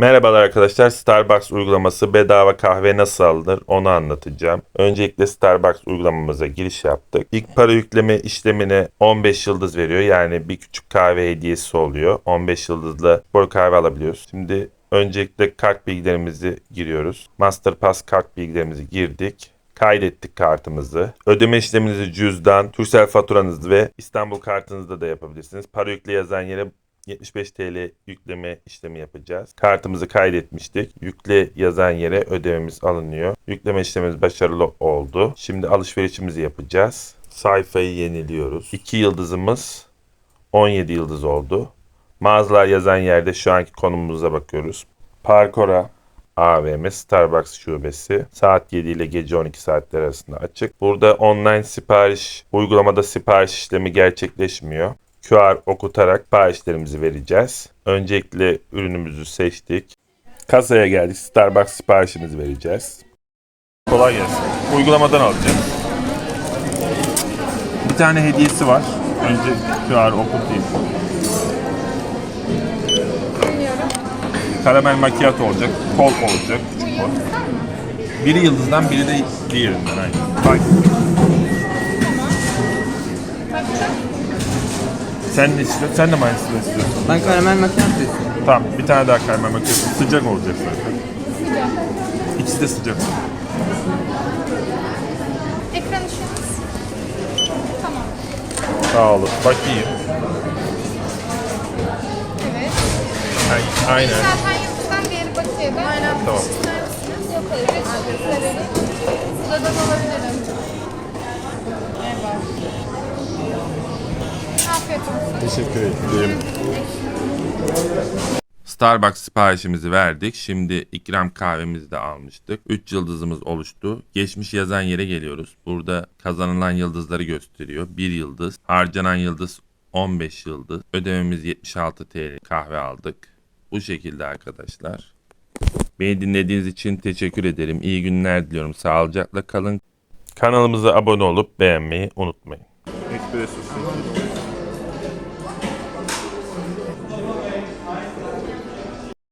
Merhabalar arkadaşlar. Starbucks uygulaması bedava kahve nasıl alınır onu anlatacağım. Öncelikle Starbucks uygulamamıza giriş yaptık. İlk para yükleme işlemine 15 yıldız veriyor. Yani bir küçük kahve hediyesi oluyor. 15 yıldızla spor kahve alabiliyoruz. Şimdi öncelikle kart bilgilerimizi giriyoruz. Masterpass kart bilgilerimizi girdik. Kaydettik kartımızı. Ödeme işleminizi cüzdan, Turkcell faturanızı ve İstanbul kartınızda da yapabilirsiniz. Para yükle yazan yere 75 TL yükleme işlemi yapacağız. Kartımızı kaydetmiştik. Yükle yazan yere ödememiz alınıyor. Yükleme işlemimiz başarılı oldu. Şimdi alışverişimizi yapacağız. Sayfayı yeniliyoruz. 2 yıldızımız 17 yıldız oldu. Mağazalar yazan yerde şu anki konumumuza bakıyoruz. Parkora AVM Starbucks şubesi saat 7 ile gece 12 saatler arasında açık. Burada online sipariş uygulamada sipariş işlemi gerçekleşmiyor. QR okutarak siparişlerimizi vereceğiz. Öncelikle ürünümüzü seçtik. Kasaya geldik. Starbucks siparişimizi vereceğiz. Kolay gelsin. Uygulamadan alacağız. Bir tane hediyesi var. Önce QR okutayım. Karamel macchiato olacak, kol olacak, küçük kol. Biri yıldızdan, biri de diğerinden aynı. Bak. Sen ne istiyorsun? Sen de mi aynısını istiyorsun? Ben karamel macchiato istiyorum. Tamam, bir tane daha karamel macchiato. Sıcak olacak zaten. İkisi de sıcak. Ekran ışığımız. Tamam. Sağ olun. Bakayım. Evet. Ay- Aynen. Zaten yıldızdan diğeri bakıyordu. Aynen. Tamam. Yok hayır. Evet. Verelim. Sıradan alabilirim. Eyvallah. Afiyet olsun. Teşekkür ederim. Starbucks siparişimizi verdik. Şimdi ikram kahvemizi de almıştık. 3 yıldızımız oluştu. Geçmiş yazan yere geliyoruz. Burada kazanılan yıldızları gösteriyor. 1 yıldız. Harcanan yıldız 15 yıldız. Ödememiz 76 TL. Kahve aldık. Bu şekilde arkadaşlar. Beni dinlediğiniz için teşekkür ederim. İyi günler diliyorum. Sağlıcakla kalın. Kanalımıza abone olup beğenmeyi unutmayın. Espresso